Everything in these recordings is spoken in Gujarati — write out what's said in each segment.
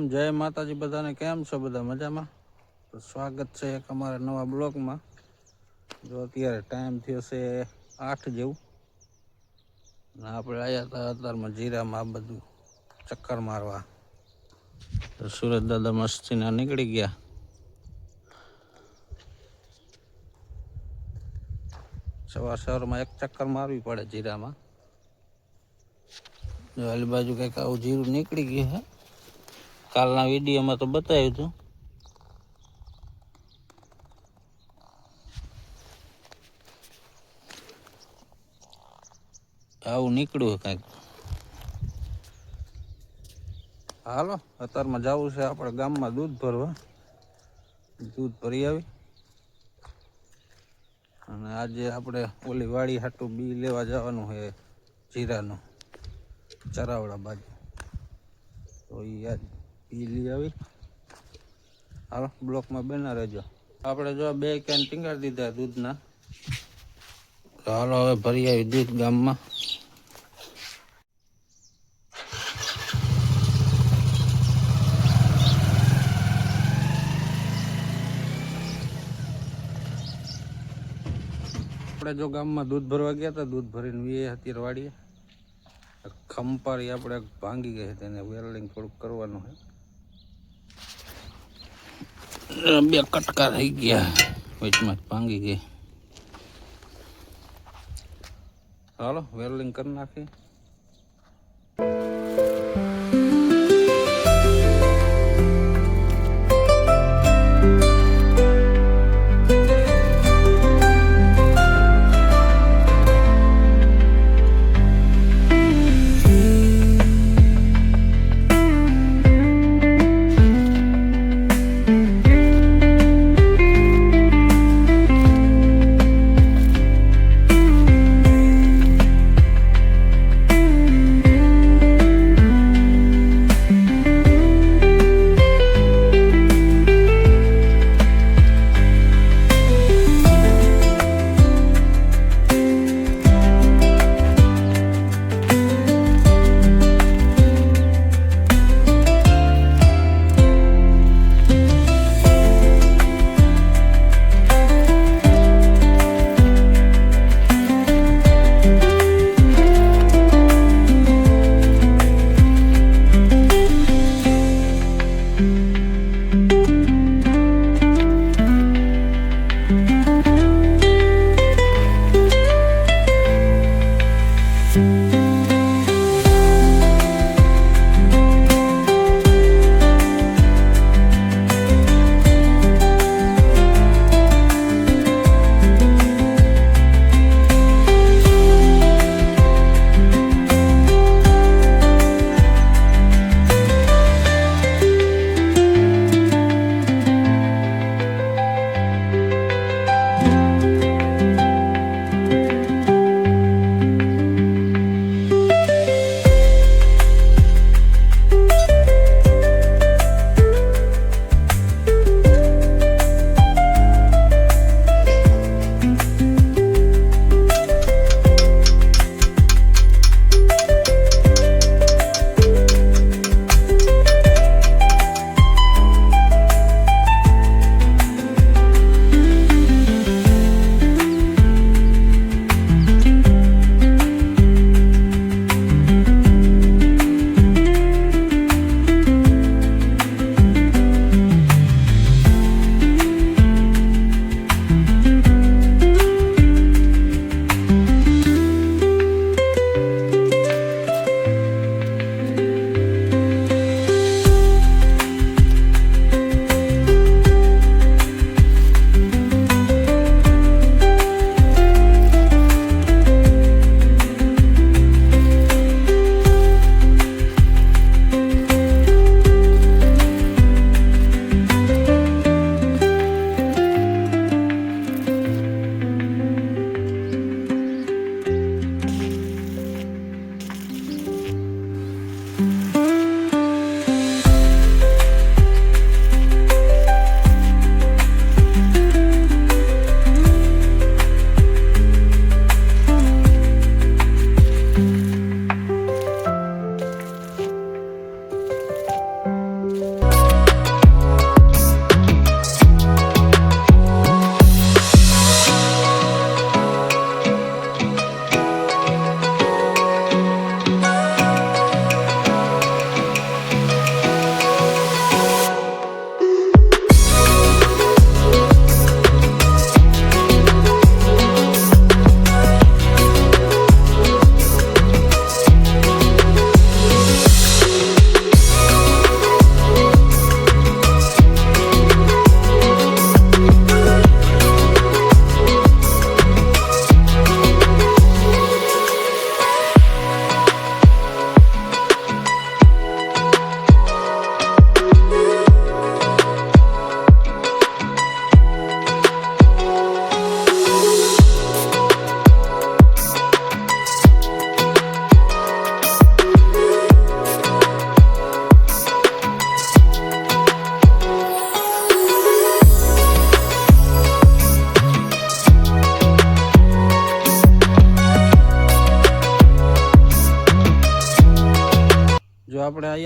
રામ, જય માતાજી, બધાને કેમ છો? બધા મજામાં? તો સ્વાગત છે એક અમારા નવા બ્લોગમાં. જો અત્યારે ટાઈમ થયો છે આઠ જેવું. ને આપણે આવ્યા હતા અત્યારમાં જીરામાં આ બધું ચક્કર મારવા. તો સુરત દાદા મસ્તીના નીકળી ગયા. સવાર સવારમાં એક ચક્કર મારવી પડે જીરામાં. જો આલી બાજુ કંઈક આવું જીરું નીકળી ગયું છે કાલના વિડીયોમાં તો બતાવ્યું હતું આવું નીકળ્યું કંઈક. હાલો, અત્યારમાં જવું છે આપણે ગામમાં દૂધ ભરવા. દૂધ ભરી આવી. અને આજે આપણે ઓલી વાડી હાટું બી લેવા જવાનું છે જીરાનું, ચરાવડા બાજુ. તો એ આજ બી લઈ આવી. હાલો, બ્લોકમાં બેના રહેજો. આપણે જો બે કેન ટીંગાડી દીધા દૂધના. હાલો, હવે ભરી આવી દૂધ ગામમાં. આપણે જો ગામમાં દૂધ ભરવા ગયા હતા, દૂધ ભરીને વીએ અત્યારે વાડીએ. ખંપારી આપણે ભાંગી ગઈ હતી તેને વેલ્ડિંગ થોડુંક કરવાનું છે. બે કટકા થઈ ગયા. વચમાં ભાંગી ગઈ ચાલો વેલ્ડિંગ કરી નાખી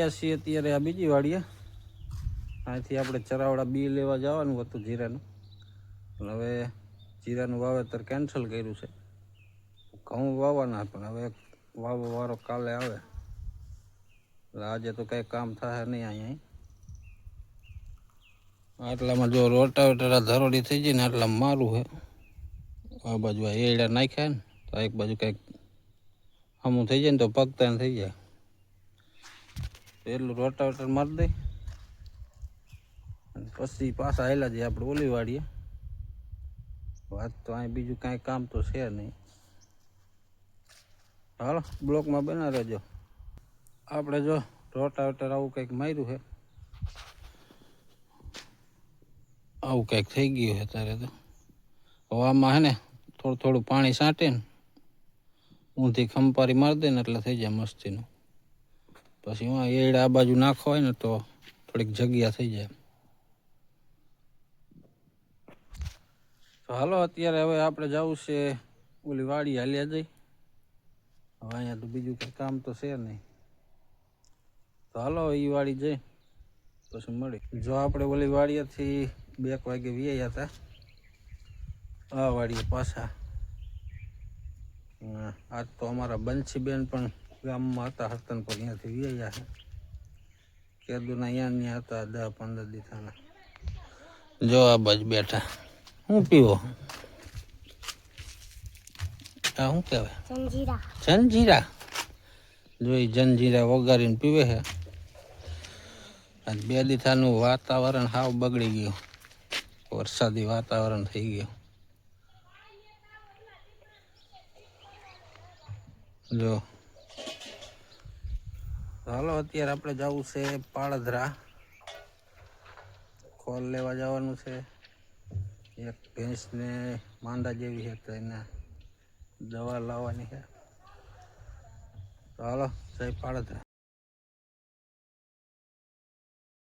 આવ્યા છીએ અત્યારે આ બીજી વાડીએ. અહીંથી આપણે ચરાવડા બી લેવા જવાનું હતું જીરાનું. હવે જીરાનું વાવેતર કેન્સલ કર્યું છે. ઘઉં વાવવાના, પણ હવે વાવવા વારો કાલે આવે. એટલે આજે તો કંઈ કામ થાય નહીં અહીંયા. આટલામાં જો રોટાવેટર ધરોડી થઈ જાય ને આટલામાં મારું છે આ બાજુ એડા નાખ્યા ને, તો એક બાજુ કંઈક આમ થઈ જાય ને તો પગતા થઈ જાય. એટલું રોટાવેટર મારી દઈ અને પછી પાછા આવેલા જઈએ આપણે ઓલી વાડીએ વાત તો અહીં બીજું કાંઈ કામ તો છે નહીં. હાલો, બ્લોકમાં બના રહેજો. આપણે જો રોટાવેટર આવું કંઈક માર્યું છે. આવું કંઈક થઈ ગયું છે ત્યારે તો. હવે આમાં હે ને થોડું થોડું પાણી છાંટે ને ઊંધી ખંપારી મારી દે ને એટલે થઈ જાય મસ્તીનું. પછી હું એડ આ બાજુ નાખો હોય ને તો થોડીક જગ્યા થઈ જાય. તો હાલો, અત્યારે હવે આપણે જવું છે ઓલી વાડી હાલ્યા જઈ. હવે અહીંયા તો બીજું કંઈ કામ તો છે નહીં. તો હાલો એ વાડી જઈ. પછી મળી જો આપણે ઓલી વાડીએથી બે વાગે વ્યાયા હતા. આ વાડીએ પાછા. આજ તો અમારા બંસીબેન પણ ગામમાં હતા હરતનપુર અહીંયાથી વ્યાયા છે. કેદુના અહીંયા ને ત્યાં હતા દસ પંદર દીથાના. જો આ બાજુ બેઠા. હું પીવો? આ શું કહેવાય? જંજીરા. જોઈ જંજીરા વગાડીને પીવે છે. આજ બે દીથાનું વાતાવરણ હાવ બગડી ગયું. વરસાદી વાતાવરણ થઈ ગયું. જો. હાલો, અત્યારે આપણે જવું છે પાળધરા. ખોલ લેવા જવાનું છે. એક ભેંસને માંદા જેવી છે તો એને દવા લાવવાની છે. તો હાલો, જય પાળધરા.